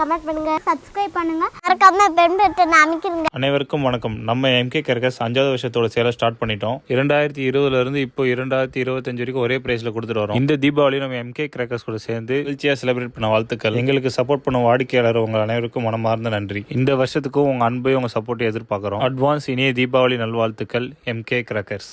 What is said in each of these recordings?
Comment பண்ணுங்க subscribe பண்ணுங்க. மறக்காம பெண் பட்டன் அமைக்கிறீங்க அனைவருக்கும் வணக்கம். நம்ம எம்கே கர்கஸ் அஞ்சாவது வருஷத்தோட சேலை ஸ்டார்ட் பண்ணிட்டோம். இரண்டாயிரத்தி இருபதுல இருந்து இப்போ இரண்டாயிரத்தி இருபத்தஞ்சு வரைக்கும் ஒரே பிரைஸ்ல கொடுத்துட்டு வரோம். இந்த தீபாவளி நம்ம எம்கே கிரேக்கர்ஸ் கூட சேர்ந்து மகிழ்ச்சியா செலிப்ரேட் பண்ண வாழ்த்துக்கள். எங்களுக்கு சப்போர்ட் பண்ண வாடிக்கையாளர் உங்கள் அனைவருக்கும் மனமார்ந்த நன்றி. இந்த வருஷத்துக்கும் உங்க அன்பையும் உங்க சப்போர்ட்டை எதிர்பார்க்கிறோம். அட்வான்ஸ் இனிய தீபாவளி நல்வாழ்த்துக்கள் எம்கே கிரேக்கர்ஸ்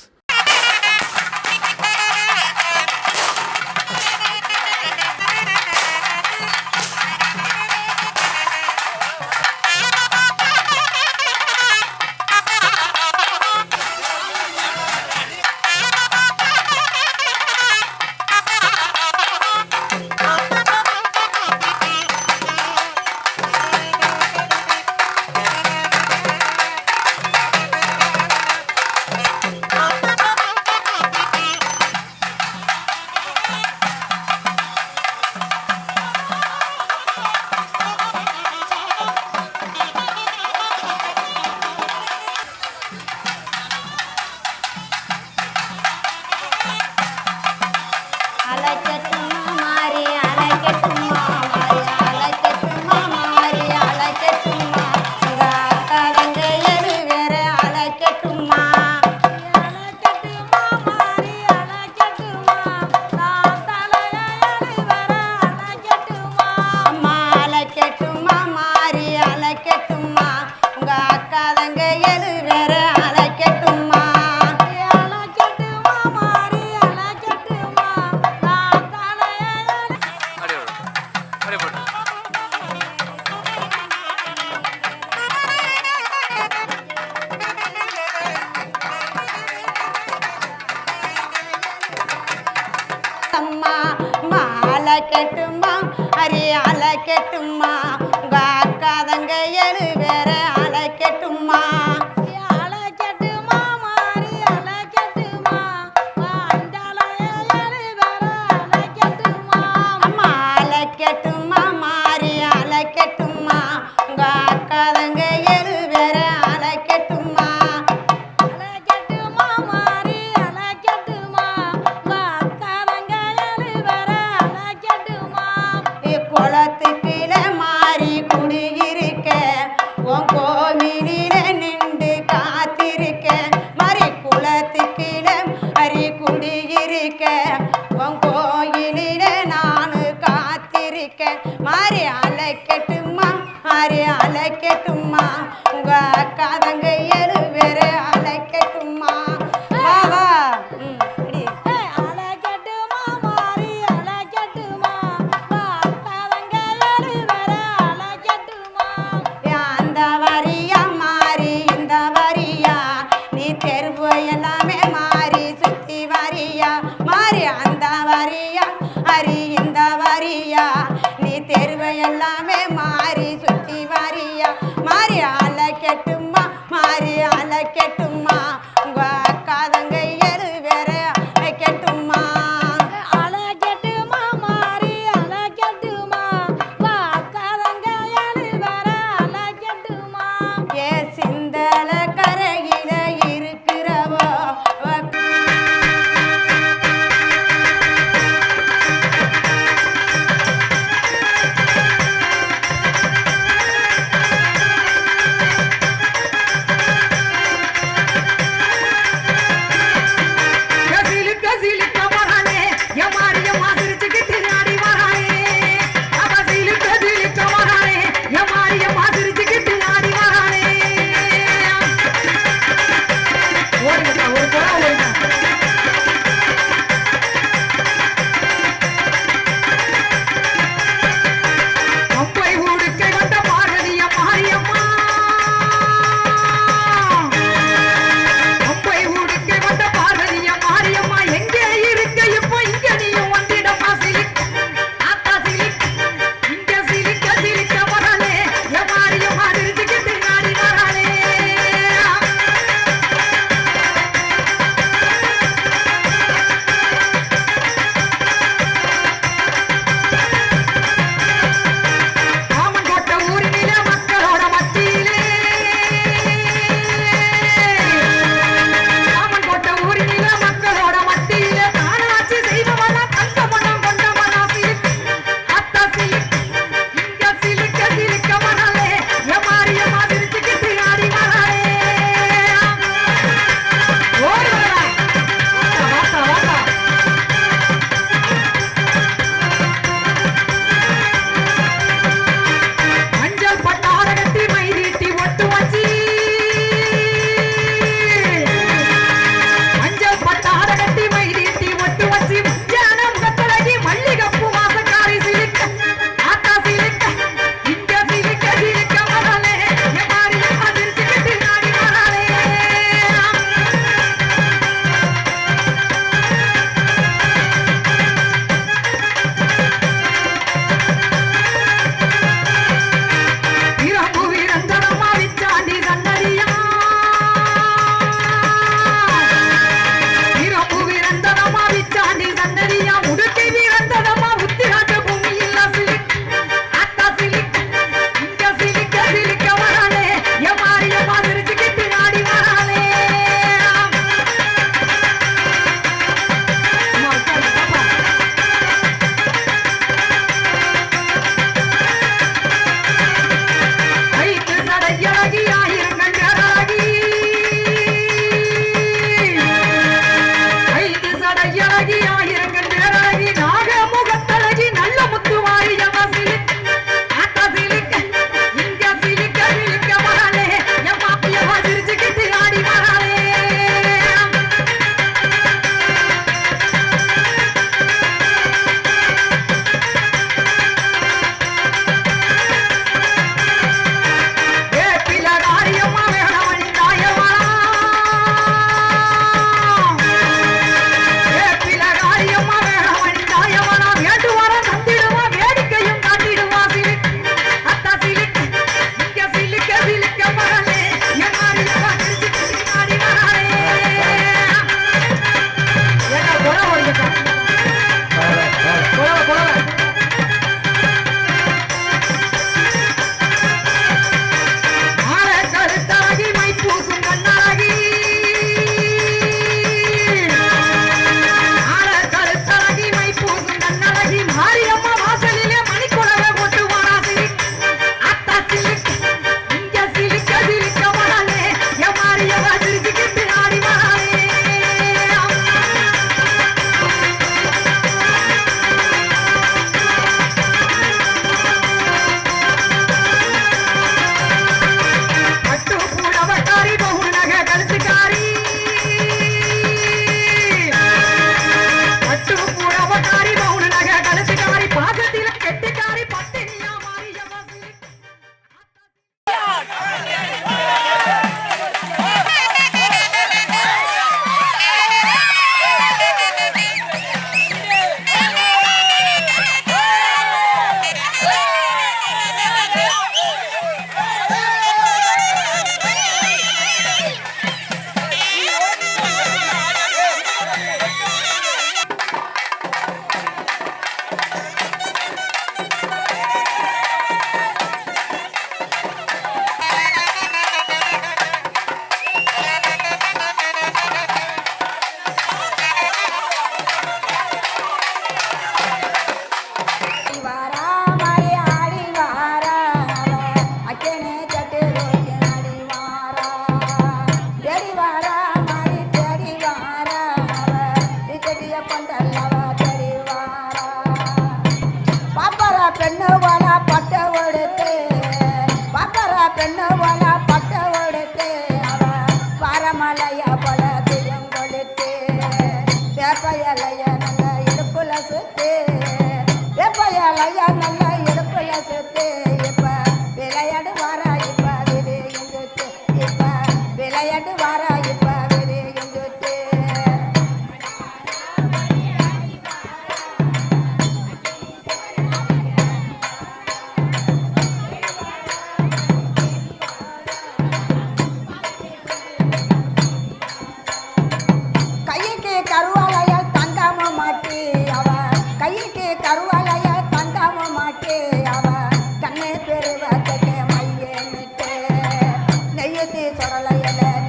ते चोराला यायला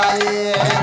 Yeah.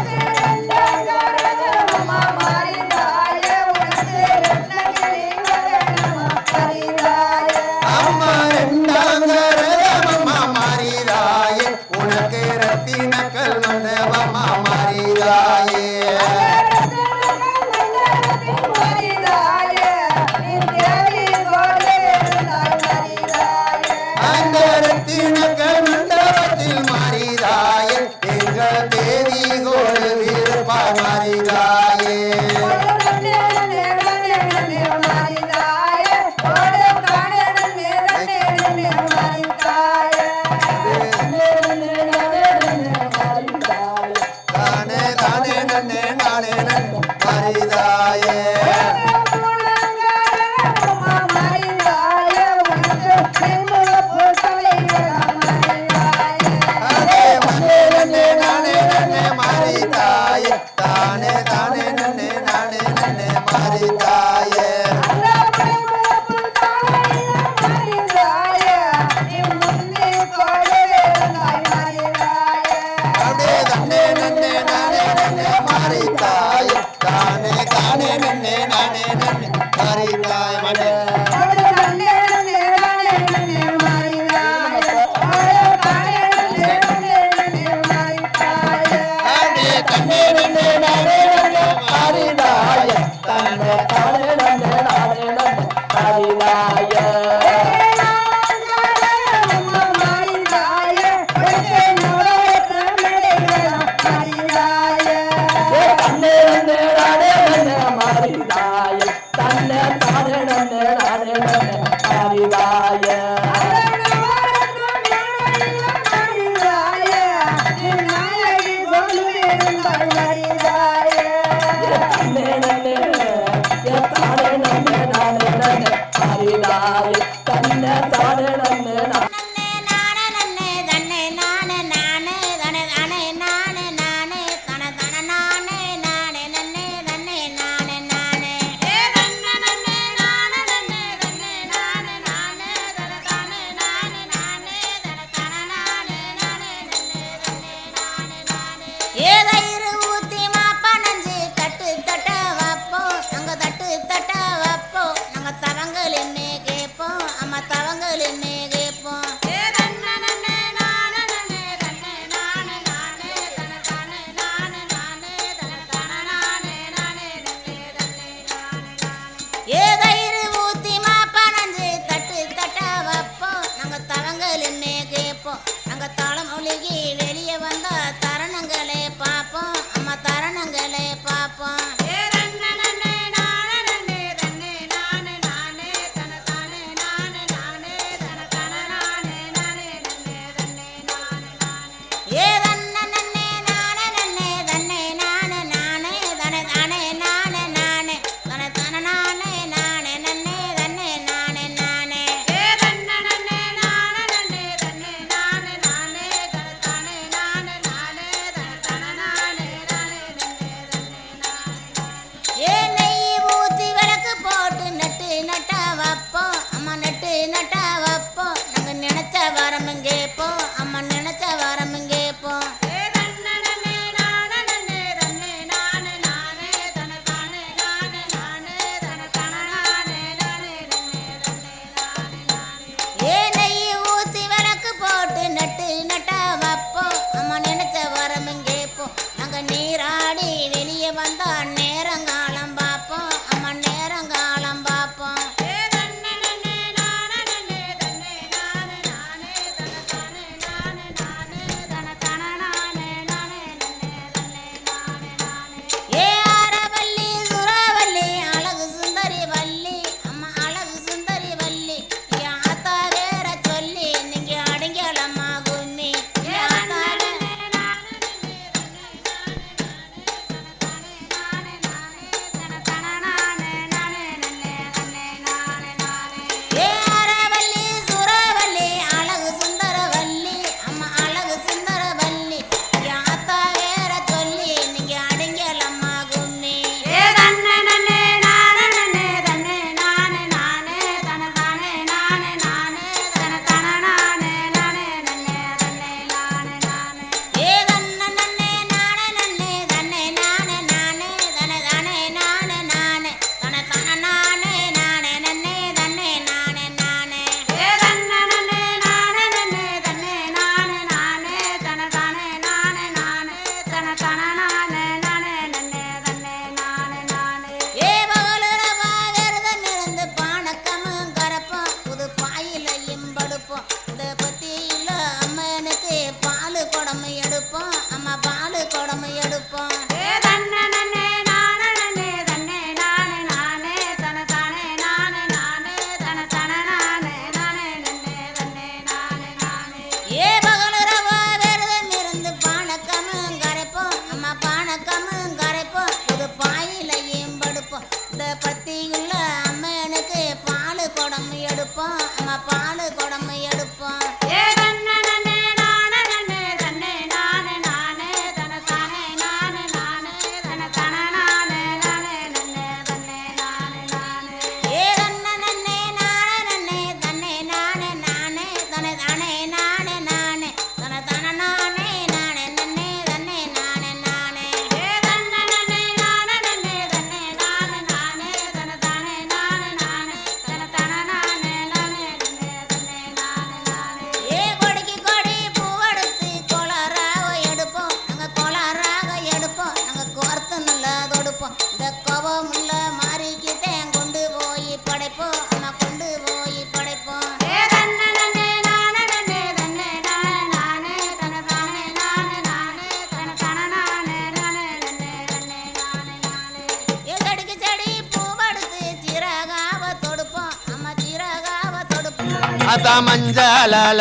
தன்னே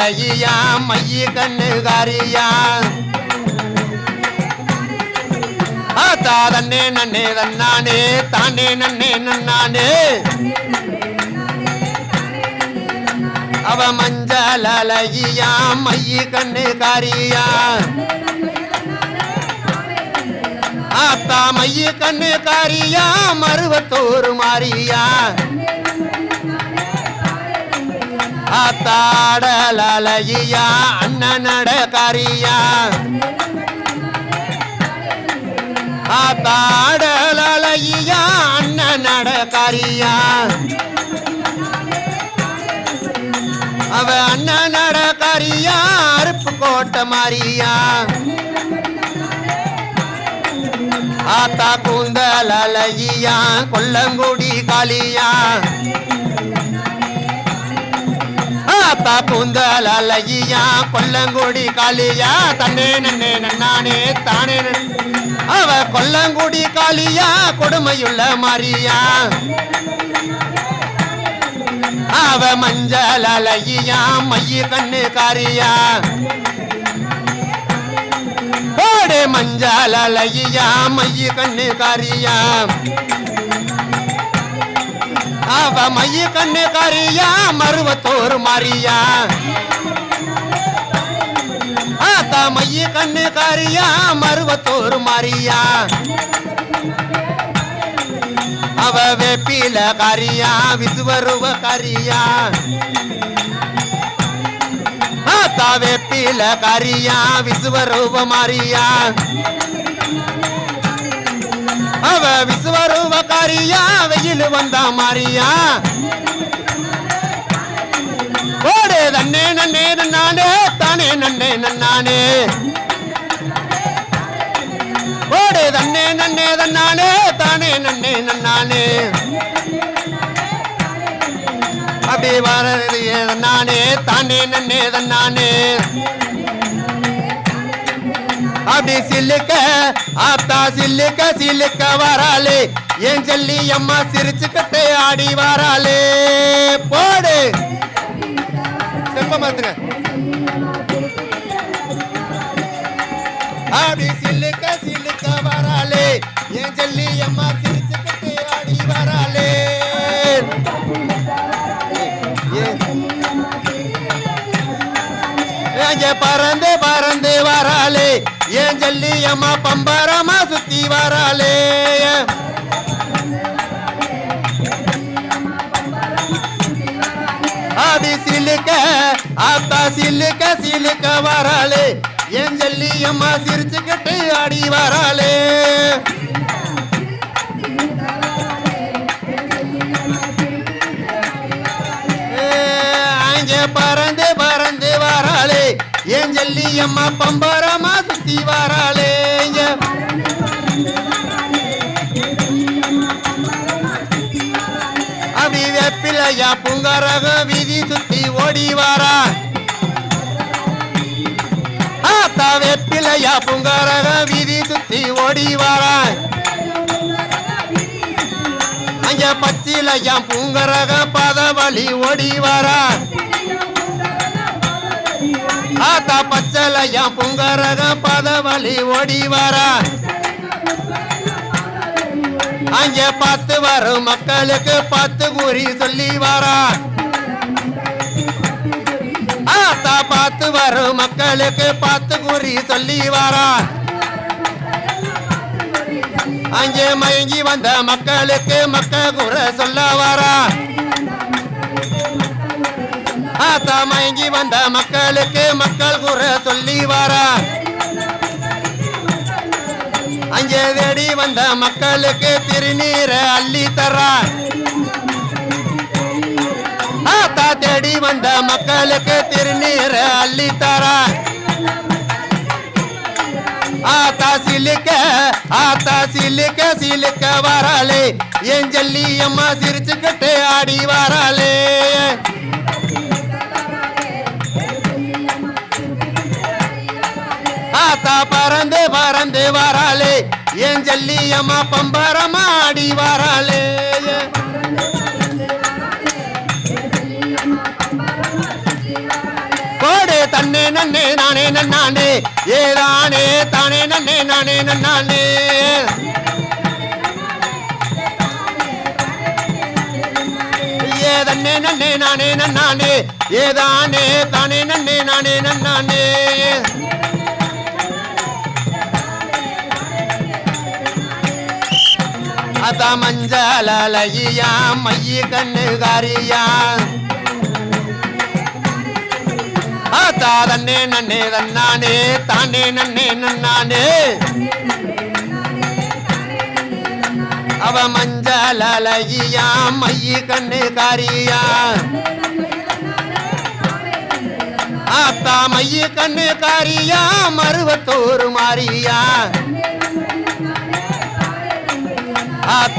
மஞ்சள் அழகியா மைய கண்ணுகாரியா ஆத்தா தன்னே நன்னே தன்னானே தானே நன்னே நன்னானே. அவ மஞ்சள் அழகியா மைய கண்ணுகாரியா ஆத்தா மைய கண்ணுகாரியா மருவத்தூர் மாறியா. ஆத்தாடலையா அண்ணனட காரியா? ஆத்தாடலையா அண்ணனட கரியா? அவ அண்ணனட கரியா அருப்பு கோட்டை மாறியா ஆத்தா கூந்தல் கொல்லங்குடி காளியா? ஆத்தா பூந்தால் அழகியா கொல்லங்குடி காளியா தன்னே நன்னே நன்னானே தானே அவ கொல்லங்குடி காளியா கொடுமையுள்ள மாரியா. அவ மஞ்சள் அழகியா மைய கண்ணு காரியா. ஓடு மஞ்சள் அழகியா மைய கண்ணு காரியா. அவ மைய கண்ணு கரியா மருவத்தோர் மாறியா. ஆத்தா மைய கண்ணு காரியா மருவத்தோர் மாறியா. அவ வெப்பில காரியா விசுவருவ காரியா. ஆத்தா வேப்பில காரியா விசுவருவ மாறியா. அவ விஸ்வரூப காரியா வெயில் வந்தா மாறியா? ஓடு தன்னே நன்னே நன்னானே தானே நன்னே நன்னானே. ஓடு தன்னே நன்னே தன்னானே தானே நன்னே நன்னானே. அப்படி வரது நானே தானே நன்னே தன்னானே அப்படி சில்லுக்க ஆத்தா சில்லுக்க சில்லுக்க வராளே. என் சொல்லி அம்மா சிரிச்சுக்கிட்டே ஆடி வராளே. போடு. செப்ப மாத்துங்க அப்படி சில்லுக்க சில்லுக்க வராளே. என் சொல்லி அம்மா சிரிச்சுக்கிட்டே ஆடி வராளே. ஏ- பறந்து அம்மா பம்பரமா சுத்தி வராளே. ஆடி சிலுக்க ஆத்தா சிலுக்க சிலுக்க வராளே. என் ஜல்லி அம்மா சிரிச்சுக்கிட்டு ஆடி வராளே. அங்கே பறந்து பறந்து வராளே. என் ஜல்லி அம்மா பம்பரமா சக்தி வராளே இங்க அப்படி வெப்பிலையா புங்கரக விதி சுத்தி ஓடி வாரா. ஆத்தா வெப்பிலையா புங்கரக விதி சுத்தி ஓடி வாரா. அங்க பச்சிலையா பூங்கரக பதவழி ஓடி வாரா. ஆத்தா பச்சலையா புங்கரக பதவழி ஓடி வாரா. அங்கே பார்த்து வரும் மக்களுக்கு பார்த்து கூறி சொல்லி வாரா. ஆத்தா பார்த்து வரும் மக்களுக்கு பார்த்து கூறி சொல்லி வாரா. அங்கே மயங்கி வந்த மக்களுக்கு மக்க குறை சொல்ல வாரா. ஆத்தா மயங்கி வந்த மக்களுக்கு மக்கள் குற சொல்லி வாரா. அங்கே தேடி வந்த மக்களுக்கு திருநீரை அள்ளி தரா. ஆத்தா தேடி வந்த மக்களுக்கு திருநீரை அள்ளி தரா. ஆத்தா சிலுக்க ஆத்தா சிலுக்க சிலுக்க வராளே. என் ஜல்லி அம்மா சிரிச்சுக்கிட்டு ஆடி வராளே. ஆத்தா பறந்து பறந்து வராளே. என் ஜல்லி அம்மா பம்பரமா ஆடி வராளே. கோடு தன்னே நன்னே நானே நன்னானே. ஏதானே தானே நன்னே நானே நன்னானே. ஏதன்னே நன்னே நானே நன்னானே. ஏதானே தானே நன்னே நானே நன்னானே. அத மஞ்சள் அழகியா மைய கண்ணுகாரியா ஆத்தா தன்னே நன்னே தன்னானே தானே நன்னே நன்னானே. அவ மஞ்சள் அழகியா மைய கண்ணுகாரியா ஆத்தா மைய கண்ணுகாரியா மருவத்தூர் மாறியா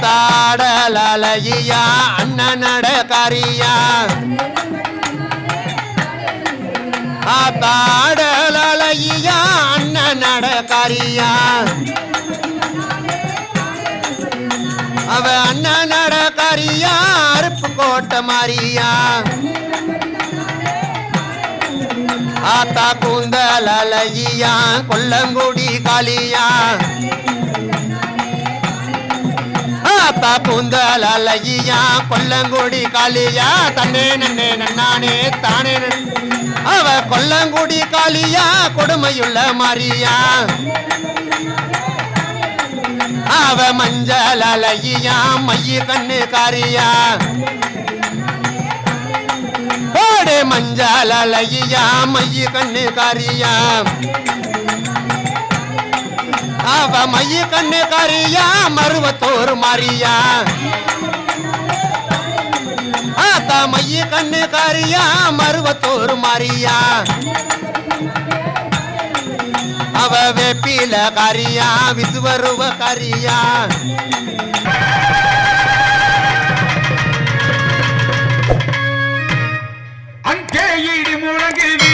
ஆத்தாடலையா அண்ணனட காரியா ஆத்தாடலையா அண்ணனட கரியா அவ அண்ணனட கரியா அருப்பு கோட்டை மாறியா ஆத்தா கூந்தல் கொல்லங்குடி காளியா. ஆத்தா பூந்தால் அழகியா கொல்லங்குடி காளியா தன்னே நன்னே நன்னானே தானே அவ கொல்லங்குடி காளியா கொடுமையுள்ள மாரியா. அவ மஞ்சள் அழகியா மைய கண்ணு காரியா. ஓடு மஞ்சள் அழகியா மைய கண்ணு காரியா. அவ மைய கண்ணு காரியா மருவத்தோர் மாறியா. ஆத்தா மைய கண்ணு காரியா மருவத்தோர் மாறியா. அவ வேப்பில காரியா விசுவருவ காரியா. அங்கே இடி முழங்குது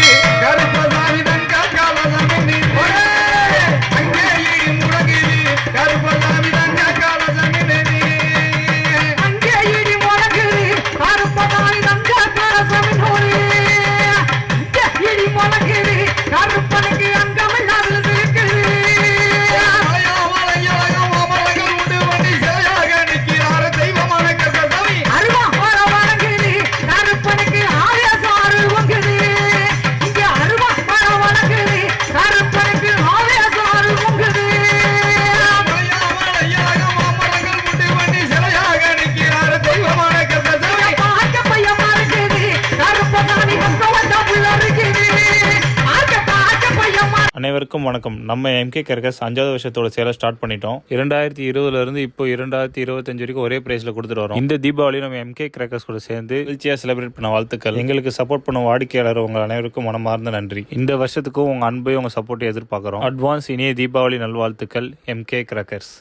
அனைவருக்கும் வணக்கம். நம்ம எம்கே கர்கஸ் அஞ்சாவது வருஷத்தோட சேலை ஸ்டார்ட் பண்ணிட்டோம். இரண்டாயிரத்தி இருபதுல இருந்து இப்போ இரண்டாயிரத்தி இருபத்தஞ்சு வரைக்கும் ஒரே பிரைஸ்ல கொடுத்துட்டு வரோம். இந்த தீபாவளி நம்ம எம்கே கிராக்கர்ஸ் கூட சேர்ந்து மகிழ்ச்சியா செலிப்ரேட் பண்ண வாழ்த்துக்கள். எங்களுக்கு சப்போர்ட் பண்ண வாடிக்கையாளர் உங்க அனைவருக்கும் மனமார்ந்த நன்றி. இந்த வருஷத்துக்கும் உங்க அன்பையும் உங்க சப்போர்ட்டை எதிர்பார்க்கிறோம். அட்வான்ஸ் இனிய தீபாவளி நல்வாழ்த்துக்கள் எம்கே கிராக்கர்ஸ்